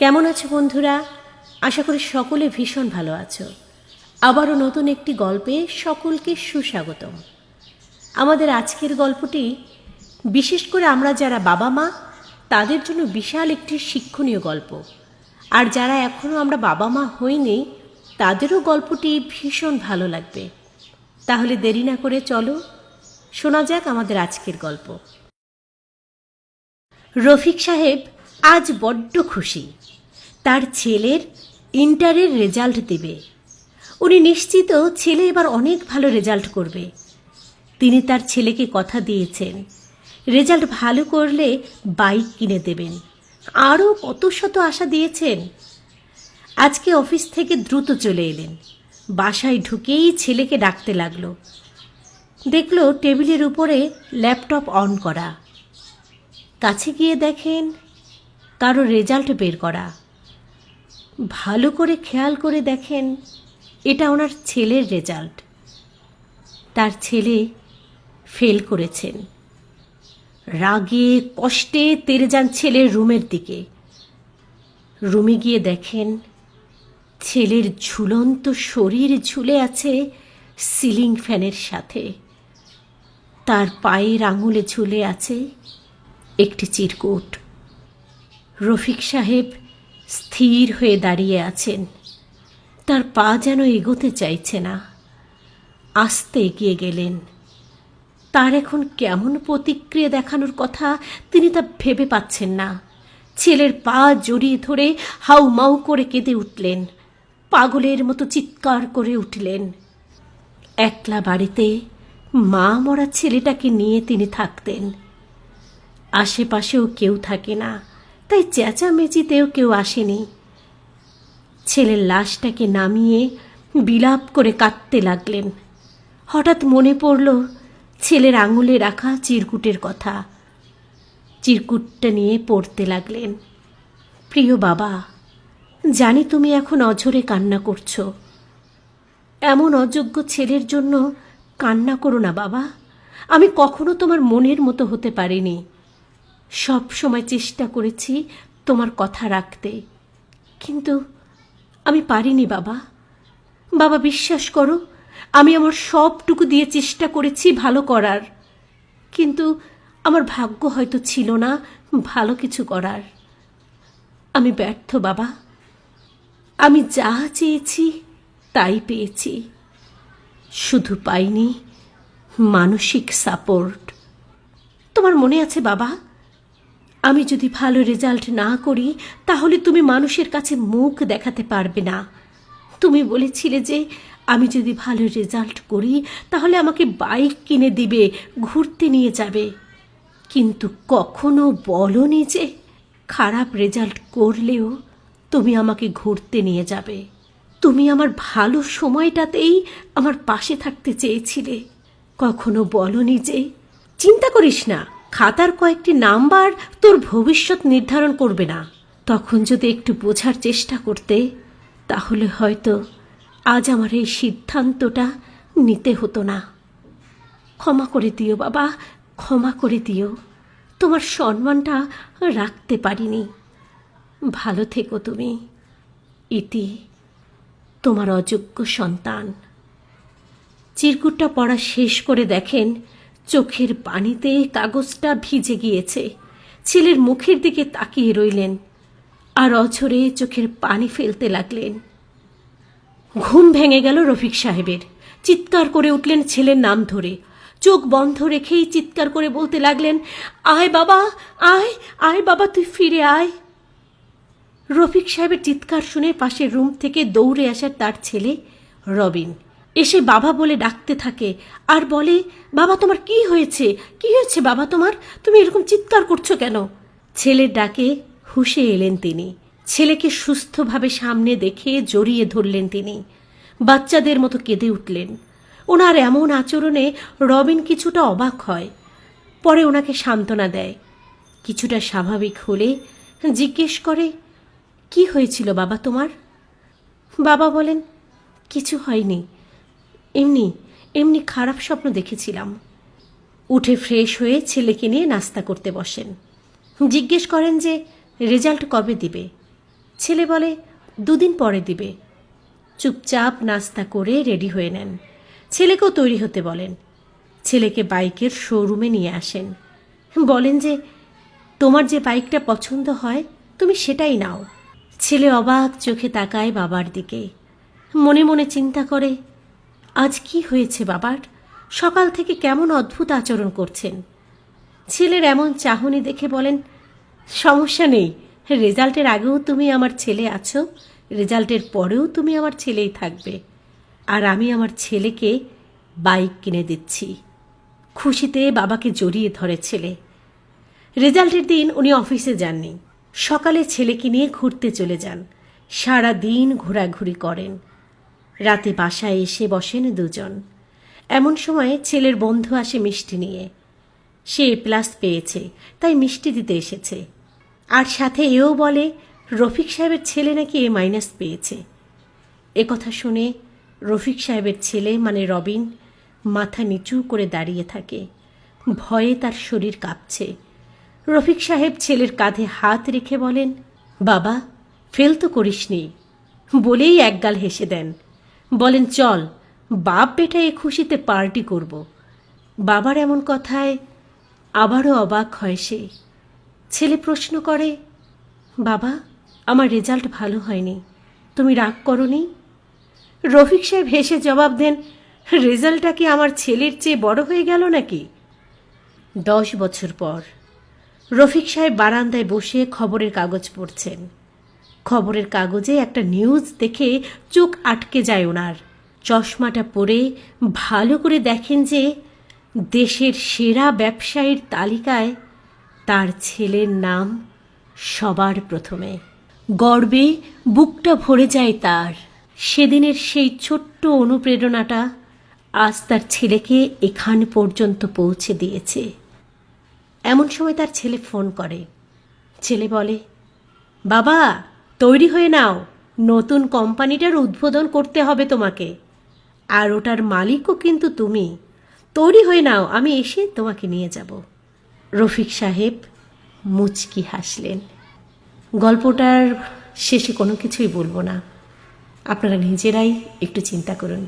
কেমন আছো বন্ধুরা? আশা করি সকলে ভীষণ ভালো আছো। আবারও নতুন একটি গল্পে সকলকে সুস্বাগতম। আমাদের আজকের গল্পটি, বিশেষ করে আমরা যারা বাবা মা, তাদের জন্য বিশাল একটি শিক্ষণীয় গল্প। আর যারা এখনও আমরা বাবা মা হইনি, তাদেরও গল্পটি ভীষণ ভালো লাগবে। তাহলে দেরি না করে চলো, শোনা যাক আমাদের আজকের গল্প। রফিক সাহেব আজ বড্ড খুশি। তার ছেলের ইন্টারের রেজাল্ট দেবে। উনি নিশ্চিত ছেলে এবার অনেক ভালো রেজাল্ট করবে। তিনি তার ছেলেকে কথা দিয়েছেন, রেজাল্ট ভালো করলে বাইক কিনে দেবেন। আরও কত শত আশা দিয়েছেন। আজকে অফিস থেকে দ্রুত চলে এলেন। বাসায় ঢুকেই ছেলেকে ডাকতে লাগল। দেখল টেবিলের উপরে ল্যাপটপ অন করা। কাছে গিয়ে দেখেন কারও রেজাল্ট বের করা। ভালো করে খেয়াল করে দেখেন, এটা ওনার ছেলের রেজাল্ট। তার ছেলে ফেল করেছেন। রাগে, কষ্টে তেরে যান ছেলের রুমের দিকে। রুমে গিয়ে দেখেন, ছেলের ঝুলন্ত শরীর ঝুলে আছে সিলিং ফ্যানের সাথে। তার পায়ের আঙুলে ঝুলে আছে একটি চিরকুট। রফিক সাহেব স্থির হয়ে দাঁড়িয়ে আছেন। তার পা যেন এগোতে চাইছে না। আস্তে এগিয়ে গেলেন। তার এখন কেমন প্রতিক্রিয়া দেখানোর কথা তিনি তা ভেবে পাচ্ছেন না। ছেলের পা জড়িয়ে ধরে হাউ মাউ করে কেঁদে উঠলেন। পাগলের মতো চিৎকার করে উঠলেন। একলা বাড়িতে মা মরা ছেলেটাকে নিয়ে তিনি থাকতেন। আশেপাশেও কেউ থাকে না। তাই চেঁচামেচিতেও কেউ আসেনি। ছেলের লাশটাকে নামিয়ে বিলাপ করে কাঁদতে লাগলেন। হঠাৎ মনে পড়ল, ছেলের আঙুলে রাখা চিরকুটের কথা। চিরকুটটা নিয়ে পড়তে লাগলেন। প্রিয় বাবা, জানি তুমি এখন অঝরে কান্না করছ। এমন অযোগ্য ছেলের জন্য কান্না করো না বাবা। আমি কখনো তোমার মনের মতো হতে পারিনি। সব সময় চেষ্টা করেছি তোমার কথা রাখতে। কিন্তু আমি পারিনি বাবা। বাবা, বিশ্বাস করো, আমি আমার সবটুকু দিয়ে চেষ্টা করেছি ভালো করার। কিন্তু আমার ভাগ্য হয়তো ছিল না ভালো কিছু করার। আমি ব্যর্থ বাবা। আমি যা চেয়েছি তাই পেয়েছি। শুধু পাইনি মানসিক সাপোর্ট। তোমার মনে আছে বাবা? আমি যদি ভালো রেজাল্ট না করি, তাহলে তুমি মানুষের কাছে মুখ দেখাতে পারবে না। তুমি বলেছিলে যে, আমি যদি ভালো রেজাল্ট করি, তাহলে আমাকে বাইক কিনে দিবে, ঘুরতে নিয়ে যাবে। কিন্তু কখনো বলনি যে, খারাপ রেজাল্ট করলেও তুমি আমাকে ঘুরতে নিয়ে যাবে। তুমি আমার ভালো সময়টাতেই আমার পাশে থাকতে চেয়েছিলে। কখনো বলনি যে, চিন্তা করিস না। খাতার কয়েকটি নাম্বার তোর ভবিষ্যৎ নির্ধারণ করবে না। তখন যদি একটু বোঝার চেষ্টা করতে, তাহলে হয়তো আজ আমার এই সিদ্ধান্তটা নিতে হতো না। ক্ষমা করে দিও বাবা, ক্ষমা করে দিও। তোমার সম্মানটা রাখতে পারিনি। ভালো থেকো তুমি। ইতি তোমার অযোগ্য সন্তান। চিরকুটটা পড়া শেষ করে দেখেন চোখের পানিতে কাগজটা ভিজে গিয়েছে। ছেলের মুখের দিকে তাকিয়ে রইলেন আর অঝরে চোখের পানি ফেলতে লাগলেন। ঘুম ভেঙে গেল রফিক সাহেবের। চিৎকার করে উঠলেন ছেলের নাম ধরে। চোখ বন্ধ রেখেই চিৎকার করে বলতে লাগলেন, আয় বাবা, আয় আয় বাবা, তুই ফিরে আয়। রফিক সাহেবের চিৎকার শুনে পাশের রুম থেকে দৌড়ে আসার তার ছেলে রবিন। এসে বাবা বলে ডাকতে থাকে। আর বলে, বাবা, তোমার কি হয়েছে? কি হয়েছে বাবা তোমার? তুমি এরকম চিৎকার করছ কেন? ছেলের ডাকে হুশে এলেন তিনি। ছেলেকে সুস্থভাবে সামনে দেখে জড়িয়ে ধরলেন তিনি। বাচ্চাদের মতো কেঁদে উঠলেন। ওনার এমন আচরণে রবিন কিছুটা অবাক হয়। পরে ওনাকে সান্ত্বনা দেয়। কিছুটা স্বাভাবিক হলে জিজ্ঞেস করে, কি হয়েছিল বাবা তোমার? বাবা বলেন, কিছু হয়নি। এমনি এমনি খারাপ স্বপ্ন দেখেছিলাম। উঠে ফ্রেশ হয়ে ছেলেকে নিয়ে নাস্তা করতে বসেন। জিজ্ঞেস করেন যে, রেজাল্ট কবে দিবে? ছেলে বলে, দুদিন পরে দিবে। চুপচাপ নাস্তা করে রেডি হয়ে নেন। ছেলেকেও তৈরি হতে বলেন। ছেলেকে বাইকের শোরুমে নিয়ে আসেন। বলেন যে, তোমার যে বাইকটা পছন্দ হয়, তুমি সেটাই নাও। ছেলে অবাক চোখে তাকায় বাবার দিকে। মনে মনে চিন্তা করে আজ কি হয়েছে বাবার? সকাল থেকে কেমন অদ্ভুত আচরণ করছেন? ছেলের এমন চাহনি দেখে বলেন, সমস্যা নেই, রেজাল্টের আগেও তুমি আমার ছেলে আছো, রেজাল্টের পরেও তুমি আমার ছেলেই থাকবে। আর আমি আমার ছেলেকে বাইক কিনে দিচ্ছি। খুশিতে বাবাকে জড়িয়ে ধরে ছেলে। রেজাল্টের দিন উনি অফিসে যাননি। সকালে ছেলেকে নিয়ে ঘুরতে চলে যান। সারা দিন ঘোরাঘুরি করেন। রাতে বাসায় এসে বসেন দুজন। এমন সময় ছেলের বন্ধু আসে মিষ্টি নিয়ে। সে প্লাস পেয়েছে, তাই মিষ্টি দিতে এসেছে। আর সাথে এও বলে, রফিক সাহেবের ছেলে নাকি এ মাইনাস পেয়েছে? এ কথা শুনে রফিক সাহেবের ছেলে মানে রবিন, মাথা নিচু করে দাঁড়িয়ে থাকে। ভয়ে তার শরীর কাঁপছে। রফিক সাহেব ছেলের কাঁধে হাত রেখে বলেন, বাবা, ফেল তো করিসনি। বলেই একগাল হেসে দেন। বলেন, চল, বাপ বেটা এ খুশিতে পার্টি করব। বাবার এমন কথায় আবারও অবাক হয় সে। ছেলে প্রশ্ন করে, বাবা, আমার রেজাল্ট ভালো হয়নি, তুমি রাগ করনি? রফিক সাহেব হেসে জবাব দেন, রেজাল্টটা কি আমার ছেলের চেয়ে বড় হয়ে গেল নাকি? দশ বছর পর, রফিক সাহেব বারান্দায় বসে খবরের কাগজ পড়ছেন। খবরের কাগজে একটা নিউজ দেখে চোখ আটকে যায় ওনার। চশমাটা পরে ভালো করে দেখেন যে দেশের সেরা ব্যবসায়ীর তালিকায় তার ছেলের নাম সবার প্রথমে। গর্বে বুকটা ভরে যায় তার। সেদিনের সেই ছোট্ট অনুপ্রেরণাটা আজ তার ছেলেকে এখান পর্যন্ত পৌঁছে দিয়েছে। এমন সময় তার ছেলে ফোন করে। ছেলে বলে, বাবা তৈরি হয়ে নাও। নতুন কোম্পানিটার উদ্বোধন করতে হবে তোমাকে। আর ওটার মালিকও কিন্তু তুমি। তৈরি হয়ে নাও, আমি এসে তোমাকে নিয়ে যাব। রফিক সাহেব মুচকি হাসলেন। গল্পটার শেষে কোনো কিছুই বলব না। আপনারা নিজেরাই একটু চিন্তা করুন।